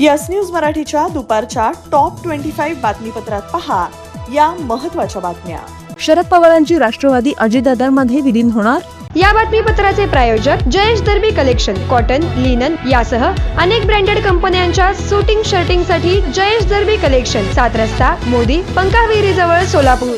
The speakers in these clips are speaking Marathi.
यस न्यूज मराठीच्या दुपारच्या टॉप ट्वेंटी फाईव्ह बातमीपत्रात पहा या महत्त्वाच्या बातम्या. शरद पवारांची राष्ट्रवादी अजितदादांमध्ये विलीन होणार? या बातमीपत्राचे प्रायोजक Jayesh Darbi collection cotton linen यासह अनेक ब्रँडेड कंपन्यांच्या सुटिंग शर्टिंगसाठी जयेश दर्बी कलेक्शन सात रस्ता मोदी पंकाविहिरी जवळ सोलापूर.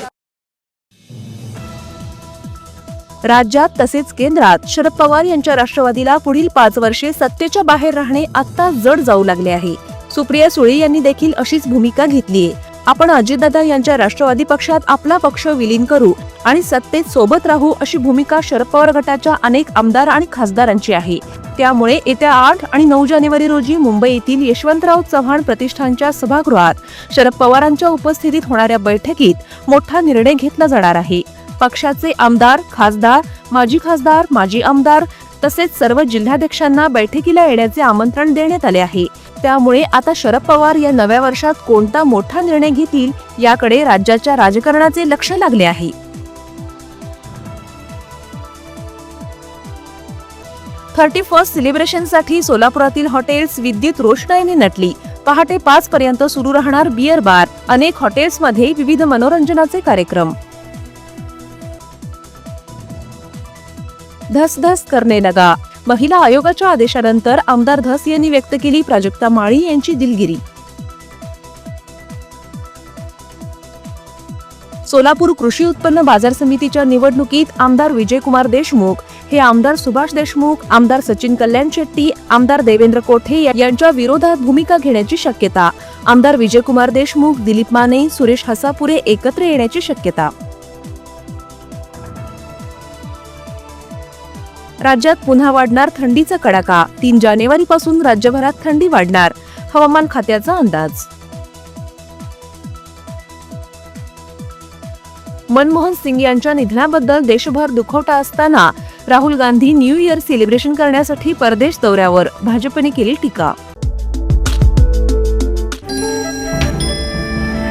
राज्यात तसेच केंद्रात शरद पवार यांच्या राष्ट्रवादीला पुढील पाच वर्षे सत्तेच्या बाहेर राहणे आता जड जाऊ लागले आहे. सुप्रिया सुळे यांनी देखील अशीच भूमिका घेतलीये आपण अजितदादा यांच्या राष्ट्रवादी पक्षात आपला पक्ष विलीन करू आणि सत्तेत सोबत राहू अशी भूमिका शरद पवार गटाच्या अनेक आमदार आणि खासदारांची आहे. त्यामुळे येत्या आठ आणि नऊ जानेवारी रोजी मुंबई येथील यशवंतराव चव्हाण प्रतिष्ठानच्या सभागृहात शरद पवारांच्या उपस्थितीत होणाऱ्या बैठकीत मोठा निर्णय घेतला जाणार आहे. पक्षाचे आमदार खासदार माजी खासदार माजी आमदार तसेच सर्व जिल्हाध्यक्षांना बैठकीला येण्याचे आमंत्रण देण्यात आले आहे. त्यामुळे आता शरद पवार या नव्या वर्षात कोणता मोठा निर्णय घेतील याकडे राज्याच्या राजकारणाचे लक्ष लागले आहे. थर्टी फर्स्ट सेलिब्रेशनसाठी सोलापुरातील हॉटेल्स विद्युत रोषणाईने नटली. पहाटे पाच पर्यंत सुरू राहणार बियर बार अनेक हॉटेल्समध्ये विविध मनोरंजनाचे कार्यक्रम. धस धस करणे लगा महिला आयोगाच्या आदेशानंतर आमदार धस यांनी व्यक्त केली प्राजक्ता माळी यांची दिलगिरी. सोलापूर कृषी उत्पन्न बाजार समितीच्या निवडणुकीत आमदार विजयकुमार देशमुख हे आमदार सुभाष देशमुख आमदार सचिन कल्याण शेट्टी आमदार देवेंद्र कोठे यांच्या विरोधात भूमिका घेण्याची शक्यता. आमदार विजयकुमार देशमुख दिलीप माने सुरेश हसापुरे एकत्र येण्याची शक्यता. राज्यात पुन्हा वाढणार थंडीचा कडाका. तीन जानेवारी पासून राज्यभरात थंडी वाढणार. हवामान खात्याचा अंदाज. मनमोहन सिंग यांच्या निधनाबद्दल देशभर दुखवटा असताना Rahul Gandhi new year celebration करण्यासाठी परदेश दौऱ्यावर. भाजपने केली टीका.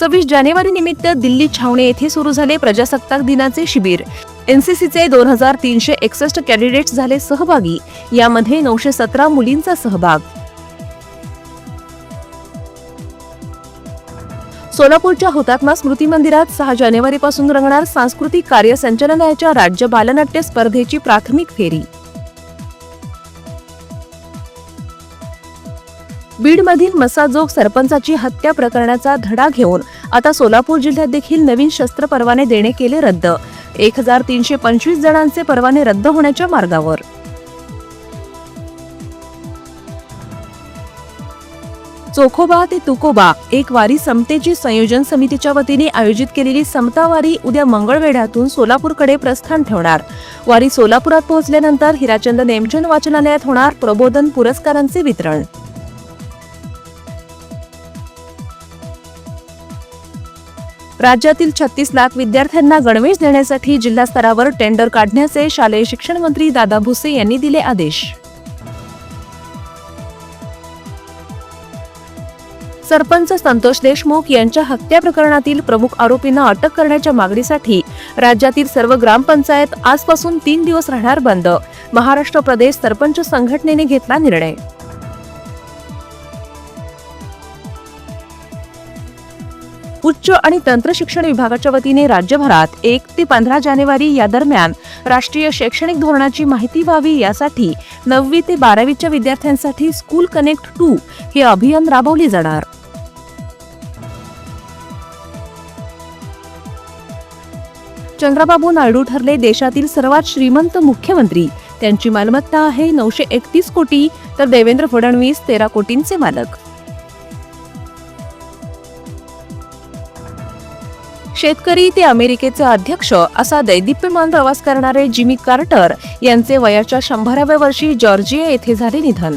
सव्वीस जानेवारी निमित्त दिल्ली छावणे येथे सुरू झाले प्रजासत्ताक दिनाचे शिबिर. एनसीसीचे दोन हजार तीनशे एकसष्ट कॅन्डिडेट्स झाले सहभागी. यामध्ये नऊशे सतरा मुलींचा सहभाग. सोलापूरच्या हुतात्मा स्मृती मंदिरात सहा जानेवारीपासून रंगणार सांस्कृतिक कार्य संचालनालयाच्या राज्य बालनाट्य स्पर्धेची प्राथमिक फेरी. बीडमधील मसाजोग सरपंचाची हत्या प्रकरणाचा धडा घेऊन आता सोलापूर जिल्ह्यात देखील नवीन शस्त्र परवाने देणे केले रद्द. एक हजार तीनशे पंचवीस जणांचे परवाने रद्द होण्याच्या मार्गावर. चोखोबा ते तुकोबा एक वारी समतेची संयोजन समितीच्या वतीने आयोजित केलेली समता वारी उद्या मंगळवेढ्यातून सोलापूरकडे प्रस्थान ठेवणार. वारी सोलापुरात पोहोचल्यानंतर हिराचंद नेमचंद वाचनालयात होणार प्रबोधन पुरस्कारांचे वितरण. राज्यातील छत्तीस लाख विद्यार्थ्यांना गणवेश देण्यासाठी जिल्हा स्तरावर टेंडर काढण्याचे शालेय शिक्षण मंत्री दादा भुसे यांनी दिले आदेश. सरपंच संतोष देशमुख यांच्या हत्या प्रकरणातील प्रमुख आरोपींना अटक करण्याच्या मागणीसाठी राज्यातील सर्व ग्रामपंचायत आजपासून तीन दिवस राहणार बंद. महाराष्ट्र प्रदेश सरपंच संघटनेने घेतला निर्णय. उच्च आणि तंत्र शिक्षण विभागाच्या वतीने राज्यभरात एक ते पंधरा जानेवारी या दरम्यान राष्ट्रीय शैक्षणिक धोरणाची माहिती व्हावी यासाठी नववी ते बारावीच्या विद्यार्थ्यांसाठी स्कूल कनेक्ट टू हे अभियान राबवले जाणार. चंद्राबाबू नायडू ठरले देशातील सर्वात श्रीमंत मुख्यमंत्री. त्यांची मालमत्ता आहे नऊशे एकतीस कोटी तर देवेंद्र फडणवीस तेरा कोटींचे मालक. शेतकरी ते अमेरिकेचे अध्यक्ष असा दैदिप्यमान प्रवास करणारे जिमी कार्टर यांचे वयाच्या शंभराव्या वर्षी जॉर्जिया येथे झाले निधन.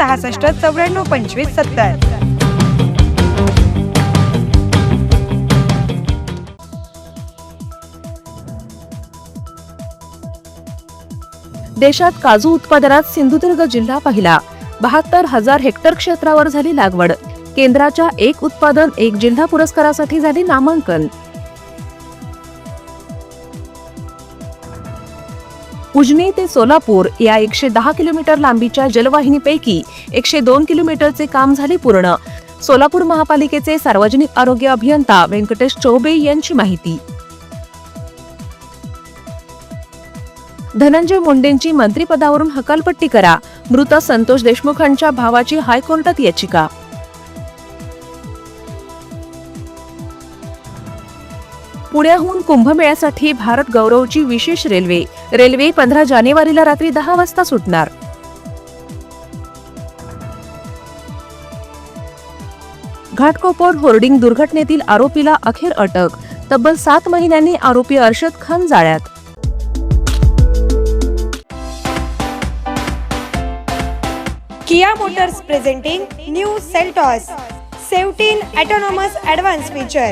सहासष्ट चौऱ्याण्णव पंचवीस सत्तर. देशात काजू उत्पादनात सिंधुदुर्ग जिल्हा पहिला. बहात्तर हजार हेक्टर क्षेत्रावर झाली लागवड. केंद्राच्या एक उत्पादन एक जिल्हा पुरस्कारासाठी झाले नामांकन. उजनी ते सोलापूर या एकशे दहा किलोमीटर लांबीच्या जलवाहिनीपैकी एकशे दोन किलोमीटरचे काम झाले पूर्ण. सोलापूर महापालिकेचे सार्वजनिक आरोग्य अभियंता व्यंकटेश चौबे यांची माहिती. धनंजय मुंडेंची मंत्रिपदावरून हकालपट्टी करा. मृत संतोष देशमुखांच्या भावाची हायकोर्टात याचिका. पुण्याहून कुंभमेळ्यासाठी भारत गौरवची विशेष रेल्वे. रेल्वे पंधरा जानेवारीला रात्री दहा वाजता सुटणार. घाटकोपर होर्डिंग दुर्घटनेतील आरोपीला अखेर अटक. तब्बल सात महिन्यांनी आरोपी अर्शद खान जाळ्यात. Kia Motors presenting new Seltos. Seventeen autonomous advance feature.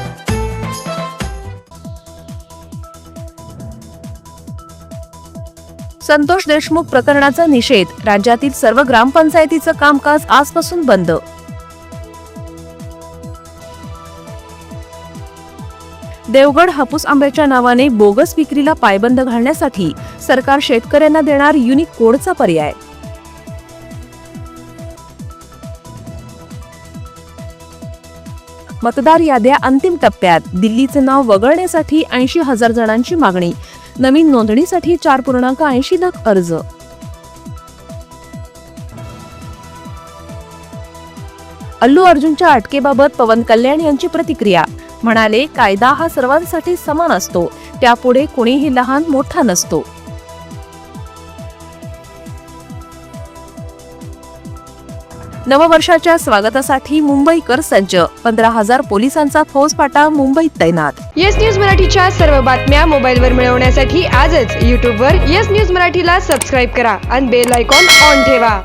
Santosh Deshmukh प्रकरणाचा निषेध. राज्यातील सर्व ग्रामपंचायतीचं कामकाज आजपासून बंद. देवगड हापूस आंब्याच्या नावाने बोगस विक्रीला पायबंद घालण्यासाठी सरकार शेतकऱ्यांना देणार युनिक कोडचा पर्याय. मतदार याद्या अंतिम टप्प्यात. दिल्लीचे नाव वगळण्यासाठी ऐंशी हजार जणांची मागणी. नवीन नोंदणीसाठी चार पूर्णांक ऐंशी लाख अर्ज. अल्लू अर्जुनच्या अटकेबाबत पवन कल्याण यांची प्रतिक्रिया. म्हणाले कायदा हा सर्वांसाठी समान असतो. त्यापुढे कुणीही लहान मोठा नसतो. नववर्षाच्या स्वागतासाठी मुंबईकर सज्ज पंधरा हजार पोलिसांचा फौजफाटा मुंबईत तैनात. येस न्यूज मराठीच्या सर्व बातम्या मोबाईलवर मिळवण्यासाठी आजच यूट्यूबवर येस न्यूज मराठीला सबस्क्राईब करा आणि बेल आयकॉन ऑन ठेवा.